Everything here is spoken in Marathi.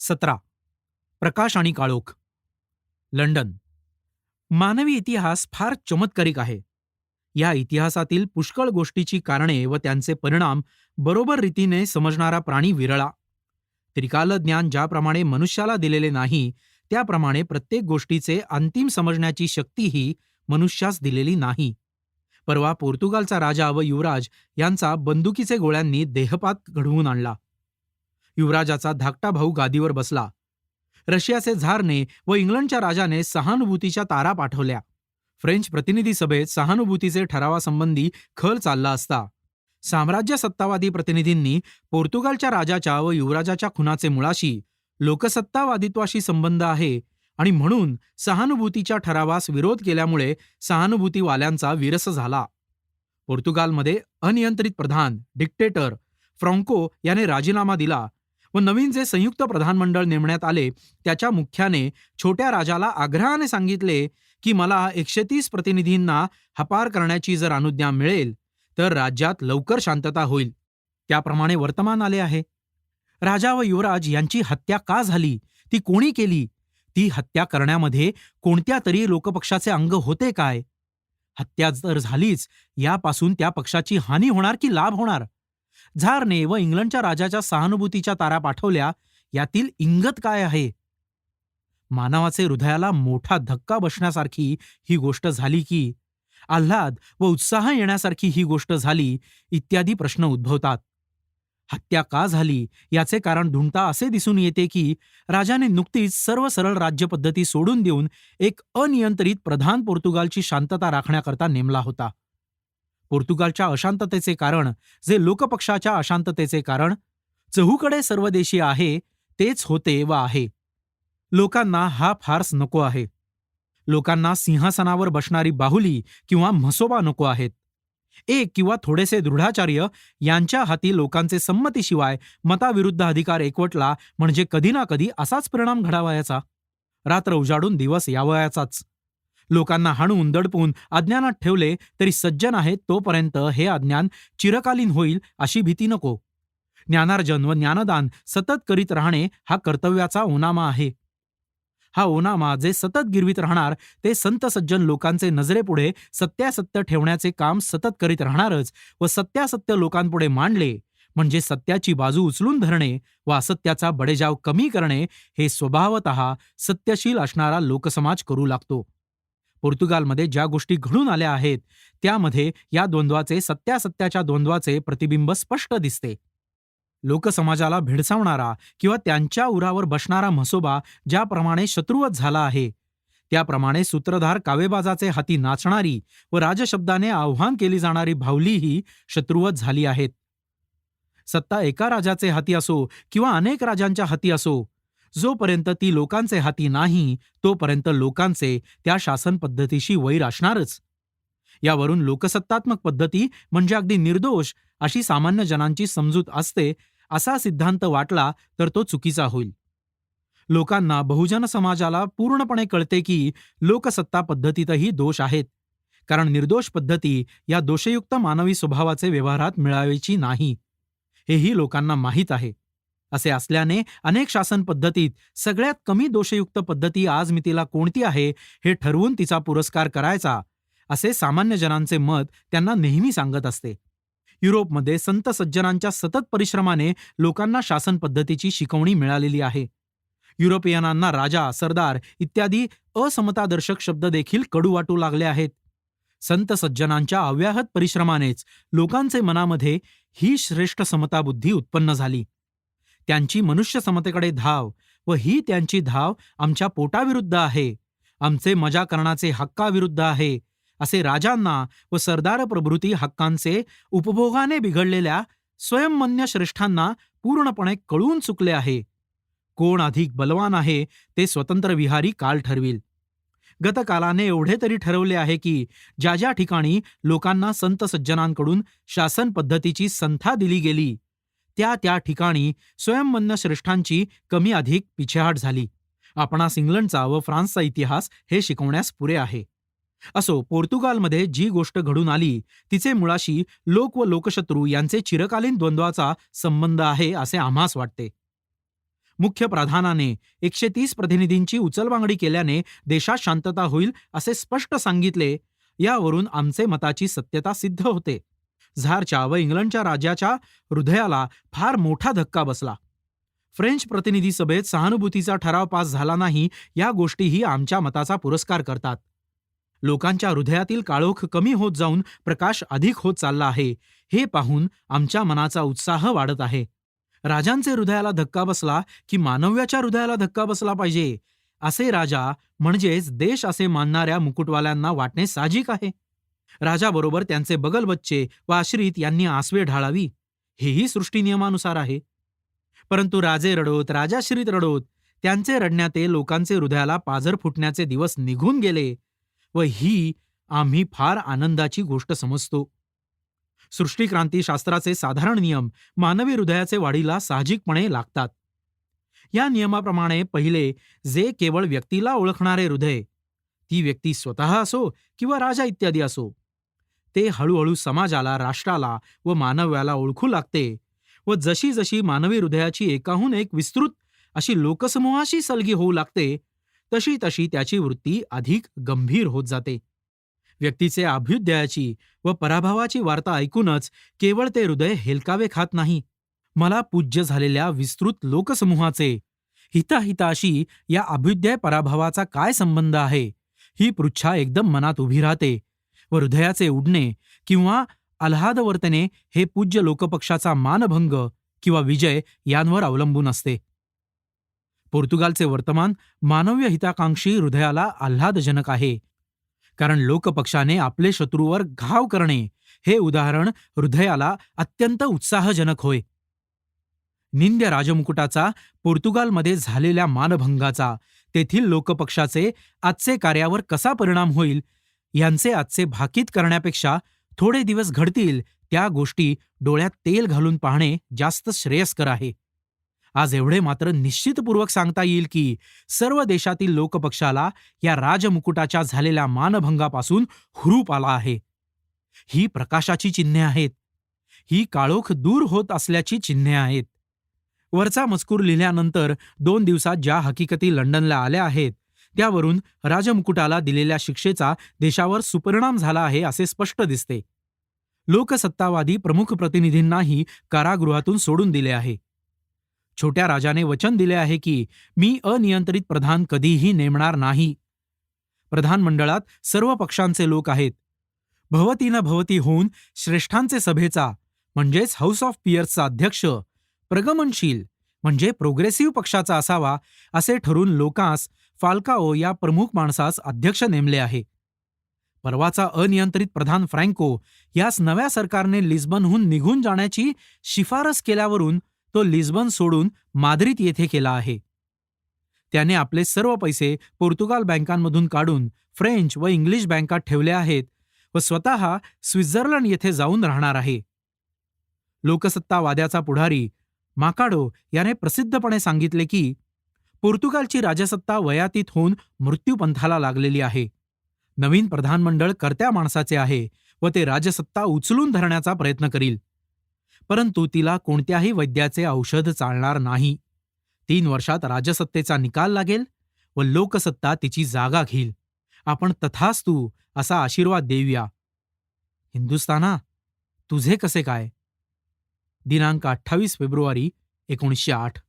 सतरा. प्रकाश आणि काळोख. लंडन. मानवी इतिहास फार चमत्कारिक आहे. या इतिहासातील पुष्कळ गोष्टीची कारणे व त्यांचे परिणाम बरोबर रीतीने समजणारा प्राणी विरळा. त्रिकाल ज्ञान ज्याप्रमाणे मनुष्याला दिलेले नाही त्याप्रमाणे प्रत्येक गोष्टीचे अंतिम समजण्याची शक्तीही मनुष्यास दिलेली नाही. परवा पोर्तुगालचा राजा व युवराज यांचा बंदुकीचे गोळ्यांनी देहपात घडवून आणला. युवराजाचा धाकटा भाऊ गादीवर बसला. रशियाचे झारने व इंग्लंडच्या राजाने सहानुभूतीच्या तारा पाठवल्या. फ्रेंच प्रतिनिधी सभेत सहानुभूतीचे ठरावासंबंधी खल चालला असता. साम्राज्य सत्तावादी प्रतिनिधींनी पोर्तुगालच्या राजाच्या व युवराजाच्या खुनाचे मुळाशी लोकसत्तावादित्वाशी संबंध आहे आणि म्हणून सहानुभूतीच्या ठरावास विरोध केल्यामुळे सहानुभूतीवाल्यांचा विरस झाला. पोर्तुगालमध्ये अनियंत्रित प्रधान डिक्टेटर फ्रॉन्को याने राजीनामा दिला व नवीन जे संयुक्त प्रधानमंडळ नेमण्यात आले त्याच्या मुख्याने छोट्या राजाला आग्रहाने सांगितले की मला एकशे तीस प्रतिनिधींना हपार करण्याची जर अनुज्ञा मिळेल तर राज्यात लवकर शांतता होईल. त्याप्रमाणे वर्तमान आले आहे. राजा व युवराज यांची हत्या का झाली? ती कोणी केली? ती हत्या करण्यामध्ये कोणत्या तरी लोकपक्षाचे अंग होते काय? हत्या जर झालीच यापासून त्या पक्षाची हानी होणार की लाभ होणार? झारने व इंग्लंडच्या राजाच्या सहानुभूतीच्या तारा पाठवल्या यातील इंगत काय आहे? मानवाचे हृदयाला मोठा धक्का बसण्यासारखी ही गोष्ट झाली की आल्हाद व उत्साह येण्यासारखी ही गोष्ट झाली इत्यादी प्रश्न उद्भवतात. हत्या का झाली याचे कारण ढूंढता असे दिसून येते की राजाने नुकतीच सर्व सरळ राज्यपद्धती सोडून देऊन एक अनियंत्रित प्रधान पोर्तुगालची शांतता राखण्याकरता नेमला होता. पोर्तुगालच्या अशांततेचे कारण जे लोकपक्षाच्या अशांततेचे कारण चहूकडे सर्वदेशी आहे तेच होते व आहे. लोकांना हा फार्स नको आहे. लोकांना सिंहासनावर बसणारी बाहुली किंवा म्हसोबा नको आहेत. एक किंवा थोडेसे दृढाचार्य यांच्या हाती लोकांचे संमतीशिवाय मताविरुद्ध अधिकार एकवटला म्हणजे कधी ना कधी असाच परिणाम घडावायाचा. रात्र उजाडून दिवस यावयाचाच. लोकांना हाणून दडपून अज्ञानात ठेवले तरी सज्जन आहेत तोपर्यंत हे अज्ञान चिरकालीन होईल अशी भीती नको. ज्ञानार्जन व ज्ञानदान सतत करीत राहणे हा कर्तव्याचा ओनामा आहे. हा ओनामा जे सतत गिरवीत राहणार ते संत सज्जन लोकांचे नजरेपुढे सत्यासत्य ठेवण्याचे काम सतत करीत राहणारच व सत्यासत्य लोकांपुढे मांडले म्हणजे सत्याची बाजू उचलून धरणे व असत्याचा बडेजाव कमी करणे हे स्वभावत सत्यशील असणारा लोकसमाज करू लागतो. पोर्तुगालमध्ये ज्या गोष्टी घडून आल्या आहेत त्यामध्ये या द्वंद्वाचे सत्यासत्याच्या द्वंद्वाचे प्रतिबिंब स्पष्ट दिसते. लोकसमाजाला भेडसावणारा किंवा त्यांच्या उरावर बसणारा म्हसोबा ज्याप्रमाणे शत्रुवत झाला आहे त्याप्रमाणे सूत्रधार कावेबाजाचे हाती नाचणारी व राजशब्दाने आव्हान केली जाणारी भावलीही शत्रुवत झाली आहेत. सत्ता एका राजाचे हाती असो किंवा अनेक राजांच्या हाती असो जोपर्यंत ती लोकांचे हाती नाही तोपर्यंत लोकांचे त्या शासन पद्धतीशी वैर असणारच. यावरून लोकसत्तात्मक पद्धती म्हणजे अगदी निर्दोष अशी सामान्य जनांची समजूत असते असा सिद्धांत वाटला तर तो चुकीचा होईल. लोकांना बहुजन समाजाला पूर्णपणे कळते की लोकसत्ता पद्धतीतही दोष आहेत. कारण निर्दोष पद्धती या दोषयुक्त मानवी स्वभावाचे व्यवहारात मिळावेची नाही. हेही लोकांना माहीत आहे. असे असल्याने अनेक शासन पद्धतीत सगळ्यात कमी दोषयुक्त पद्धती आज मी तिला कोणती आहे हे ठरवून तिचा पुरस्कार करायचा असे सामान्य जनांचे मत त्यांना नेहमी सांगत असते. युरोपमध्ये संत सज्जनांच्या सतत परिश्रमाने लोकांना शासन पद्धतीची शिकवणी मिळालेली आहे. युरोपियनांना राजा सरदार इत्यादी असमतादर्शक शब्द देखील कडू वाटू लागले आहेत. संत सज्जनांच्या अव्याहत परिश्रमानेच लोकांचे मनामध्ये ही श्रेष्ठ समताबुद्धी उत्पन्न झाली. त्यांची मनुष्य समतेकडे धाव व ही त्यांची धाव आमच्या पोटाविरुद्ध आहे. आमचे मजा करण्याचे हक्काविरुद्ध आहे. असे राजांना व सरदार प्रभृती हक्कांचे उपभोगाने बिघडलेल्या स्वयंमन्य श्रेष्ठांना पूर्णपणे कळून चुकले आहे. कोण अधिक बलवान आहे ते स्वतंत्र विहारी काल ठरविल. गतकालाने एवढे तरी ठरवले आहे की ज्या ज्या ठिकाणी लोकांना संत सज्जनांकडून शासन पद्धतीची संथा दिली गेली त्या त्या ठिकाणी स्वयंमन्न श्रेष्ठांची कमी अधिक पिछेहाट झाली. आपणास इंग्लंडचा व फ्रान्सचा इतिहास हे शिकवण्यास पुरे आहे. असो पोर्तुगालमध्ये जी गोष्ट घडून आली तिचे मुळाशी लोक व लोकशत्रू यांचे चिरकालीन द्वंद्वाचा संबंध आहे असे आम्हास वाटते. मुख्य प्राधानाने एकशे तीस प्रतिनिधींची उचलबांगडी केल्याने देशात शांतता होईल असे स्पष्ट सांगितले यावरून आमचे मताची सत्यता सिद्ध होते. झारच्या व इंग्लंडच्या राजाच्या हृदयाला फार मोठा धक्का बसला. फ्रेंच प्रतिनिधी सभेत सहानुभूतीचा ठराव पास झाला नाही या गोष्टीही आमच्या मताचा पुरस्कार करतात. लोकांच्या हृदयातील काळोख कमी होत जाऊन प्रकाश अधिक होत चालला आहे हे पाहून आमच्या मनाचा उत्साह वाढत आहे. राजांचे हृदयाला धक्का बसला की मानव्याच्या हृदयाला धक्का बसला पाहिजे असे राजा म्हणजेच देश असे मानणाऱ्या मुकुटवाल्यांना वाटणे साहजिक आहे. राजाबरोबर त्यांचे बगल बच्चे व आश्रित यांनी आसवे ढाळावी. हेही सृष्टी नियमानुसार आहे. परंतु राजे रडोत राजाश्रित रडोत त्यांचे रडण्याते लोकांचे हृदयाला पाझर फुटण्याचे दिवस निघून गेले व ही आम्ही फार आनंदाची गोष्ट समजतो. सृष्टिक्रांती शास्त्राचे साधारण नियम मानवी हृदयाचे वाढीला साहजिकपणे लागतात. या नियमाप्रमाणे पहिले जे केवळ व्यक्तीला ओळखणारे हृदय ती व्यक्ती स्वतः असो किंवा राजा इत्यादी असो ते हळूहळू समाजाला राष्ट्राला व मानव्याला ओळखू लागते व जशी जशी मानवी हृदयाची एकाहून एक विस्तृत अशी लोकसमूहाशी सलगी होऊ लागते तशी तशी त्याची वृत्ती अधिक गंभीर होत जाते. व्यक्तीचे अभ्युदयाची व पराभवाची वार्ता ऐकूनच केवळ ते हृदय हेलकावे खात नाही. मला पूज्य झालेल्या विस्तृत लोकसमूहाचे हिताहिताशी या अभ्युदय पराभवाचा काय संबंध आहे ही पृच्छा एकदम मनात उभी राहते. व हृदयाचे उडणे किंवा आल्हादवर्तने हे पूज्य लोकपक्षाचा मानभंग किंवा विजय यांवर अवलंबून असते. पोर्तुगालचे वर्तमान मानव्य हिताकांक्षी हृदयाला आल्हादजनक आहे. कारण लोकपक्षाने आपले शत्रूवर घाव करणे हे उदाहरण हृदयाला अत्यंत उत्साहजनक होय. निंद्य राजमुकुटाचा पोर्तुगालमध्ये झालेल्या मानभंगाचा तेथील लोकपक्षाचे आजचे कार्यावर कसा परिणाम होईल यांचे आजचे भाकीत करण्यापेक्षा थोडे दिवस घडतील त्या गोष्टी डोळ्यात तेल घालून पाहणे जास्त श्रेयस्कर आहे. आज एवढे मात्र निश्चितपूर्वक सांगता येईल की सर्व देशातील लोकपक्षाला या राजमुकुटाच्या झालेल्या मानभंगापासून हुरूप आला आहे. ही प्रकाशाची चिन्हे आहेत. ही काळोख दूर होत असल्याची चिन्हे आहेत. वरचा मजकूर लिहिल्यानंतर दोन दिवसात ज्या हकीकती लंडनला आल्या आहेत त्यावरून राजमुकुटाला दिलेल्या शिक्षेचा देशावर सुपरिणाम झाला आहे असे स्पष्ट दिसते. लोकसत्तावादी प्रमुख प्रतिनिधींनाही कारागृहातून सोडून दिले आहे. छोट्या राजाने वचन दिले आहे की मी अनियंत्रित प्रधान कधीही नेमणार नाही. प्रधानमंडळात सर्व पक्षांचे लोक आहेत. भवतीनं भवती होऊन श्रेष्ठांचे सभेचा म्हणजेच हाऊस ऑफ पियर्सचा अध्यक्ष प्रगमनशील म्हणजे प्रोग्रेसिव्ह पक्षाचा असावा असे ठरून लोकांस फाल्काओ या प्रमुख माणसास अध्यक्ष नेमले आहे. परवाचा अनियंत्रित प्रधान फ्रँको यास नव्या सरकारने लिस्बनहून निघून जाण्याची शिफारस केल्यावरून तो लिस्बन सोडून माद्रिद येथे केला आहे. त्याने आपले सर्व पैसे पोर्तुगाल बँकांमधून काढून फ्रेंच व इंग्लिश बँकात ठेवले आहेत व स्वतः स्वित्झर्लंड येथे जाऊन राहणार आहे. लोकसत्तावाद्याचा पुढारी माकाडो याने प्रसिद्धपणे सांगितले की पोर्तुगालची राजसत्ता वयातीत होऊन मृत्यूपंथाला लागलेली आहे. नवीन प्रधानमंडळ कर्त्या माणसाचे आहे व ते राजसत्ता उचलून धरण्याचा प्रयत्न करील. परंतु तिला कोणत्याही वैद्याचे औषध चालणार नाही. तीन वर्षात राजसत्तेचा निकाल लागेल व लोकसत्ता तिची जागा घेईल. आपण तथास्तू असा आशीर्वाद देऊया. हिंदुस्थाना तुझे कसे काय? दिनांक अठ्ठावीस फेब्रुवारी एकोणीसशे आठ.